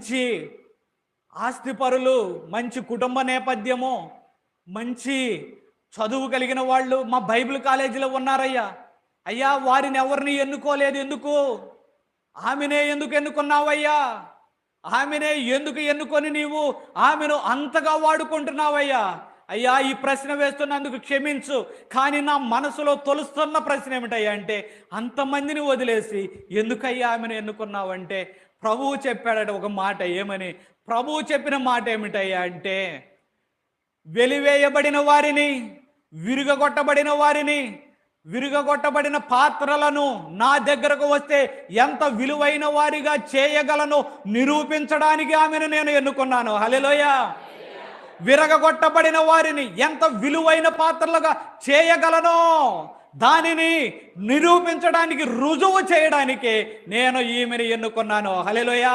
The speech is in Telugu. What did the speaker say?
మంచి ఆస్తిపరులు మంచి కుటుంబ నేపథ్యము మంచి చదువు కలిగిన వాళ్ళు మా బైబిల్ కాలేజీలో ఉన్నారయ్యా. అయ్యా వారిని ఎవరిని ఎన్నుకోలేదు ఎందుకు? ఆమెనే ఎందుకు ఎన్నుకున్నావయ్యా? ఆమెనే ఎందుకు ఎన్నుకొని నీవు ఆమెను అంతగా వాడుకుంటున్నావయ్యా? అయ్యా ఈ ప్రశ్న వేస్తున్నందుకు క్షమించు కానీ నా మనసులో తొలుస్తున్న ప్రశ్న ఏమిటయ్యా అంటే అంతమందిని వదిలేసి ఎందుకయ్యా ఆమెను ఎన్నుకున్నావంటే ప్రభువు చెప్పాడట ఒక మాట ఏమని? ప్రభువు చెప్పిన మాట ఏమిటయ్యా అంటే వెలివేయబడిన వారిని విరుగగొట్టబడిన వారిని విరుగగొట్టబడిన పాత్రలను నా దగ్గరకు వస్తే ఎంత విలువైన వారిగా చేయగలను నిరూపించడానికి ఆమెను నేను ఎన్నుకున్నాను. హలెలోయ విరగగొట్టబడిన వారిని ఎంత విలువైన పాత్రలుగా చేయగలను దానిని నిరూపించడానికి రుజువు చేయడానికి నేను ఈమెను ఎన్నుకున్నాను. హలెలోయ